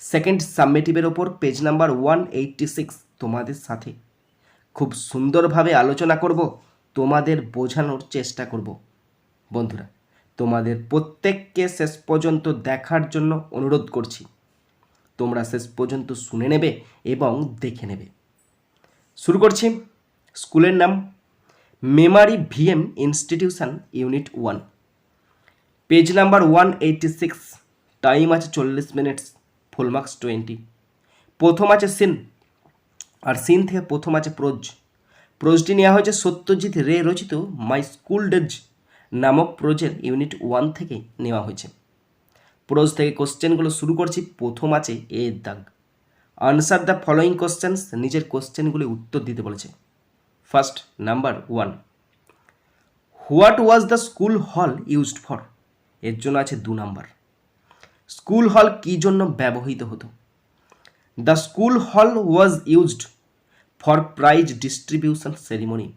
Second সাবমেটিভের ওপর page number one eighty six তোমাদের সাথে। খুব সুন্দরভাবে আলোচনা করব, তোমাদের বোঝানোর চেষ্টা করব। বন্ধুরা, তোমাদের প্রত্যেককে শেষ পর্যন্ত দেখার জন্য অনুরোধ করছি। তোমরা শেষ পর্যন্ত শুনে নেবে এবং দেখে নেবে। শুরু করছি। স্কুলের নাম Memari VM institution unit one page number one eighty six time আছে চল্লিশ মিনিটস। Full marks twenty. প্রথম আছে সিন। আর সিন থেকে প্রথম আছে প্রোজ। প্রোজটি নেওয়া হয়েছে সত্যজিৎ রে রচিত মাই স্কুল ডেজ নামক প্রোজের ইউনিট ওয়ান থেকে নেওয়া হয়েছে। প্রোজ থেকে কোশ্চেনগুলো শুরু করছি, প্রথম আছে এ দাগ। আনসার দ্য ফলোয়িং কোশ্চেন্স, নিজের কোশ্চেনগুলি উত্তর দিতে বলেছে। First, number one. What was the school hall used for? এর জন্য আছে দু নাম্বার। স্কুল হল কী জন্য ব্যবহৃত হতো? The school hall was used for prize distribution ceremony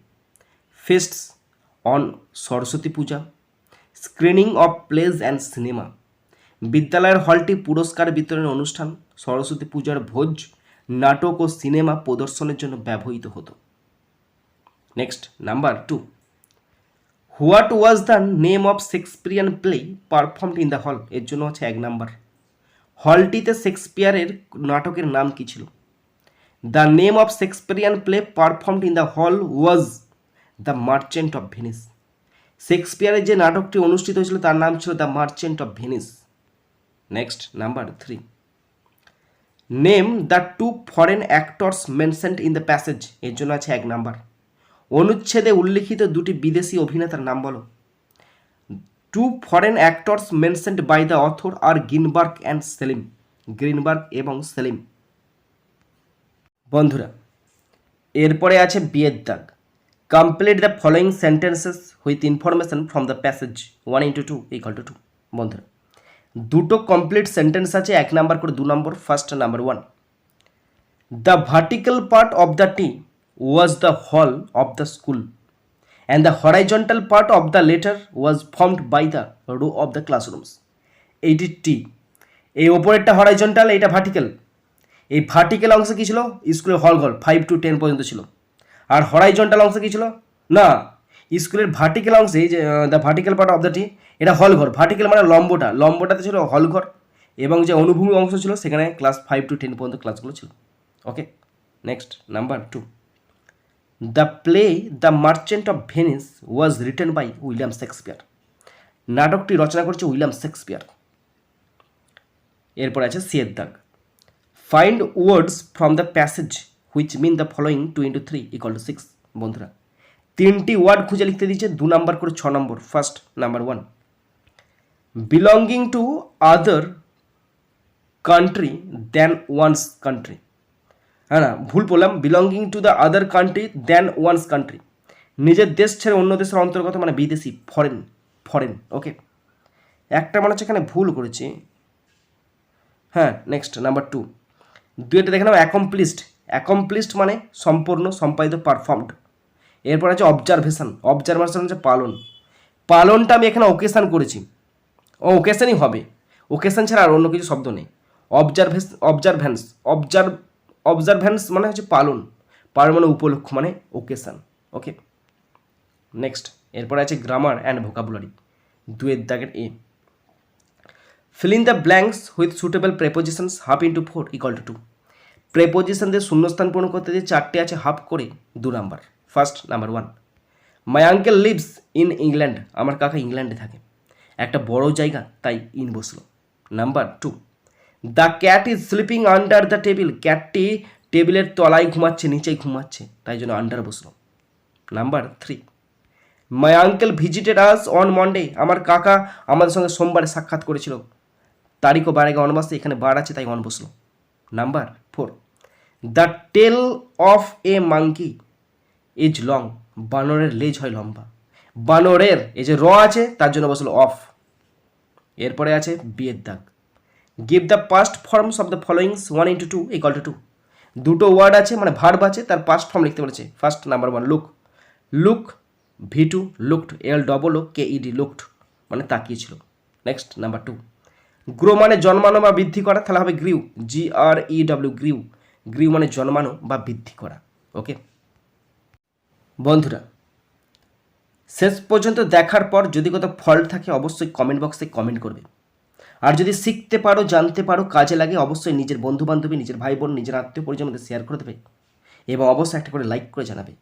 fests on Saraswati Puja screening of plays and cinema বিদ্যালয়ের হলটি পুরস্কার বিতরণ অনুষ্ঠান সরস্বতী পূজার ভোজ, নাটক ও সিনেমা প্রদর্শনের জন্য ব্যবহৃত হতো। Next number two what was the name of Shakespearean play performed in the hall এর জন্য হচ্ছে এক নাম্বার। হলটিতে শেক্সপিয়ারের নাটকের নাম কী ছিল? The name of Shakespearean play performed in the hall was the merchant of Venice শেক্সপিয়ারের যে নাটকটি অনুষ্ঠিত হয়েছিল তার নাম ছিল the merchant of Venice next number three name the two foreign actors mentioned in the passage এর জন্য আছে এক নাম্বার। অনুচ্ছেদে উল্লিখিত দুটি বিদেশি অভিনেতার নাম বলো। Two foreign actors mentioned by the author R Ginberg and Selim Greenberg এবং সেলিম বন্ধুরা, এরপরে আছে বিয়ের দাগ। Complete the following sentences with information from the passage one into two equal to two বন্ধুরা, দুটো কমপ্লিট সেন্টেন্স আছে, এক নাম্বার করে দু number first number one the vertical part of the T was the hall of the school. And the horizontal part of the letter was formed by the row of the classrooms. এইটি T এই ওপরেরটা horizontal এইটা vertical এই vertical অংশে কী ছিল? স্কুলের হল ঘর ফাইভ টু টেন পর্যন্ত ছিল। আর হরাইজন্টাল অংশে কী ছিল? না স্কুলের ভার্টিক্যাল অংশে যে the vertical part of the T এটা হল ঘর। ভার্টিক্যাল মানে লম্বটা। লম্বটাতে ছিল হল ঘর। এবং যে অনুভূমি অংশ ছিল, সেখানে ক্লাস ফাইভ টু টেন পর্যন্ত ক্লাসগুলো ছিল। Okay next number two the play the merchant of Venice was written by William Shakespeare নাটকটি রচনা করেছে উইলিয়াম শেক্সপিয়ার। এরপর আছে সিয়ের দাগ। Find words from the passage which mean the following two into three equal to six বন্ধুরা। তিনটি word খুঁজে লিখতে দিচ্ছে দু নম্বর করে ছ number first number one belonging to other country than one's country হ্যাঁ না, ভুল বললাম belonging to the other country than one's country নিজের দেশ ছেড়ে অন্য দেশের অন্তর্গত মানে বিদেশি ফরেন ফরেন ওকে একটা মনে হচ্ছে এখানে ভুল করেছি। হ্যাঁ নেক্সট নাম্বার টু দুইটা দেখে নাম অ্যাকমপ্লিসড অ্যাকমপ্লিসড মানে সম্পূর্ণ, সম্পাদিত পারফর্মড এরপর আছে অবজারভেশন অবজারভেশন হচ্ছে পালন। পালনটা আমি এখানে ওকেশান করেছি। ও ওকেশানই হবে। ওকেশান ছাড়া আর অন্য কিছু শব্দ নেই। অবজারভেস অবজারভ্যান্স অবজার্ভ অবজারভ্যান্স মানে হচ্ছে পালন পালন মানে উপলক্ষ মানে ওকেশান ওকে নেক্সট এরপর আছে গ্রামার অ্যান্ড ভোকাবুলারি দুয়ের দাগের a fill in the blanks with suitable prepositions half into four equal to two প্রেপোজিশনদের শূন্যস্থান পূরণ করতে যে চারটে আছে হাফ করে দু number first number one my uncle lives in England আমার কাকা ইংল্যান্ডে থাকে। একটা বড় জায়গা, তাই ইন বসল। Number two the cat is sleeping under the table ক্যাটটি টেবিলের তলায় ঘুমাচ্ছে, নিচেই ঘুমাচ্ছে। তাই জন্য আন্ডার বসল। Number three my uncle visited us on Monday আমার কাকা আমাদের সঙ্গে সোমবারে সাক্ষাৎ করেছিল। তারিখও বার আগে অন বসছে এখানে বার আছে, তাই অন বসল। Number four the tail of a monkey is long বানরের লেজ হয় লম্বা। বানরের এই যে র আছে, তার জন্য বসল অফ এরপরে আছে বিয়ের দাগ। Give the past forms of the followings one into two equal to two two word আছে মানে ভার্ব আছে, তার পাস্ট ফর্ম লিখতে বলেছে। First number one look look V two looked L double O K ED looked মানে তাকিয়েছিল। Next number to grow মানে জন্মানো বা বৃদ্ধি করা, তাহলে হবে গ্রিউ জি আর ই ডাব্লিউ গ্রিউ গ্রিউ মানে জন্মানো বা বৃদ্ধি করা ওকে বন্ধুরা, শেষ পর্যন্ত দেখার পর যদি কোথাও ফল্ট থাকে, অবশ্যই কমেন্ট বক্সে কমেন্ট করবে। আর যদি শিখতে পারো, জানতে পারো, কাজে লাগে, অবশ্যই নিজের বন্ধু বান্ধবী নিজের ভাই বোন নিজের আত্মীয় পরিজনের মধ্যে শেয়ার করে দেবে। এবং অবশ্যই একটা করে লাইক করে জানাবে।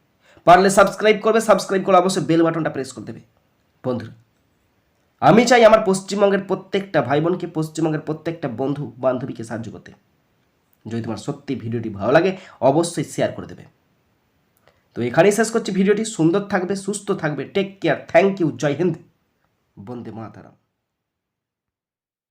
পারলে সাবস্ক্রাইব করবে সাবস্ক্রাইব করে অবশ্যই বেল বাটনটা প্রেস করে দেবে। বন্ধুরা, আমি চাই আমার পশ্চিমবঙ্গের প্রত্যেকটা ভাই বোনকে পশ্চিমবঙ্গের প্রত্যেকটা বন্ধু বান্ধবীকে সাহায্য করতে। যদি তোমার সত্যি ভিডিওটি ভালো লাগে, অবশ্যই শেয়ার করে দেবে। তো এখানেই শেষ করছি ভিডিওটি। সুন্দর থাকবে, সুস্থ থাকবে। টেক কেয়ার থ্যাংক ইউ জয় হিন্দ। বন্দে মাতারাম।